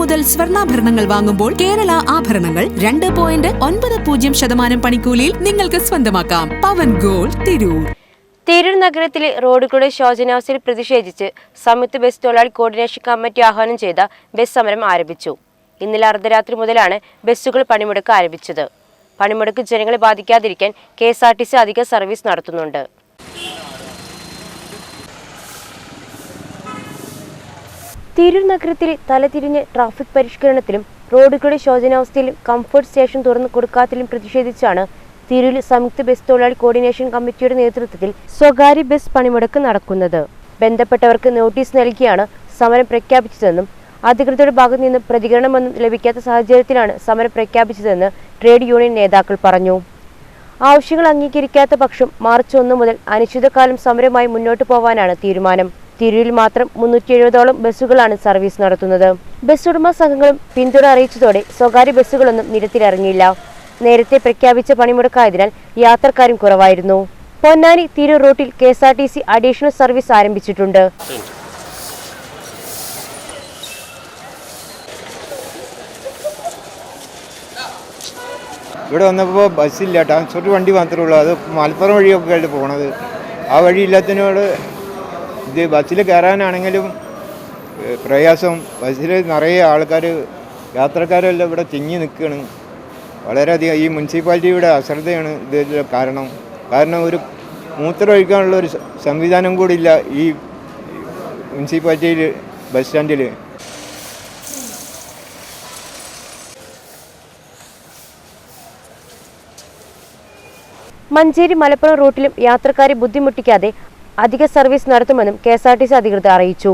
മുതൽ സ്വർണാഭരണങ്ങൾ വാങ്ങുമ്പോൾ കേരള ആഭരണങ്ങൾ രണ്ട് പോയിന്റ് ഒൻപത് പൂജ്യം ശതമാനം പണിക്കൂലിയിൽ നിങ്ങൾക്ക് സ്വന്തമാക്കാം. പവൻ ഗോൾഡ് തിരൂർ. തിരൂർ നഗരത്തിലെ റോഡുകളുടെ ശോചനാവസ്ഥയിൽ പ്രതിഷേധിച്ച് സംയുക്ത ബസ് തൊഴിലാളി കോർഡിനേഷൻ കമ്മിറ്റി ആഹ്വാനം ചെയ്ത ബസ് സമരം ആരംഭിച്ചു. ഇന്നലെ അർദ്ധരാത്രി മുതലാണ് ബസ്സുകൾ പണിമുടക്ക് ആരംഭിച്ചത്. പണിമുടക്ക് ജനങ്ങളെ ബാധിക്കാതിരിക്കാൻ K S R T C അധിക സർവീസ് നടത്തുന്നുണ്ട്. തിരൂർ നഗരത്തിൽ തലതിരിഞ്ഞ് ട്രാഫിക് പരിഷ്കരണത്തിലും റോഡുകളുടെ ശോചനാവസ്ഥയിലും കംഫർട്ട് സ്റ്റേഷൻ തുറന്നു കൊടുക്കാത്തതിലും പ്രതിഷേധിച്ചാണ് തിരൂരിൽ സംയുക്ത ബസ് തൊഴിലാളി കോർഡിനേഷൻ കമ്മിറ്റിയുടെ നേതൃത്വത്തിൽ സ്വകാര്യ ബസ് പണിമുടക്ക് നടക്കുന്നത്. ബന്ധപ്പെട്ടവർക്ക് നോട്ടീസ് നൽകിയാണ് സമരം പ്രഖ്യാപിച്ചതെന്നും അധികൃതരുടെ ഭാഗത്തു നിന്നും പ്രതികരണമൊന്നും ലഭിക്കാത്ത സാഹചര്യത്തിലാണ് സമരം പ്രഖ്യാപിച്ചതെന്ന് ട്രേഡ് യൂണിയൻ നേതാക്കൾ പറഞ്ഞു. ആവശ്യങ്ങൾ അംഗീകരിക്കാത്ത പക്ഷം മാർച്ച് ഒന്ന് മുതൽ അനിശ്ചിതകാലം സമരമായി മുന്നോട്ടു പോവാനാണ് തീരുമാനം. തിരൂരിൽ മാത്രം മുന്നൂറ്റി എഴുപതോളം ബസ്സുകളാണ് സർവീസ് നടത്തുന്നത്. ബസ് ഉടമ സംഘങ്ങളും പിന്തുണ അറിയിച്ചതോടെ സ്വകാര്യ ബസ്സുകളൊന്നും നിരത്തിലിറങ്ങിയില്ല. നേരത്തെ പ്രഖ്യാപിച്ച പണിമുടക്കായതിനാൽ യാത്രക്കാരും കുറവായിരുന്നു. പൊന്നാനി തിരൂർ റൂട്ടിൽ K S R T C additional service ആരംഭിച്ചിട്ടുണ്ട്. ഇവിടെ വന്നപ്പോൾ ബസ്സില്ല. ട്രാൻസ്പോർട്ട് വണ്ടി മാത്രമേ ഉള്ളൂ. അത് മലപ്പുറം വഴിയൊക്കെ ആയിട്ട് പോകണത് ആ വഴി ഇല്ലാത്തതിനോട് ഇത് ബസ്സിൽ കയറാനാണെങ്കിലും പ്രയാസം. ബസ്സിൽ നിറയെ ആൾക്കാർ യാത്രക്കാരെല്ലാം ഇവിടെ തിങ്ങി നിൽക്കുകയാണ് വളരെയധികം ഈ മുനിസിപ്പാലിറ്റിയുടെ അശ്രദ്ധയാണ് ഇതിൽ കാരണം. കാരണം ഒരു മൂത്രം ഒഴിക്കാനുള്ള ഒരു സംവിധാനം കൂടി ഇല്ല ഈ മുനിസിപ്പാലിറ്റിയിൽ ബസ് സ്റ്റാൻഡിൽ മഞ്ചേരി മലപ്പുറം റൂട്ടിലും യാത്രക്കാരെ ബുദ്ധിമുട്ടിക്കാതെ അധിക സർവീസ് നടത്തുമെന്നും K S R T C അധികൃതർ അറിയിച്ചു.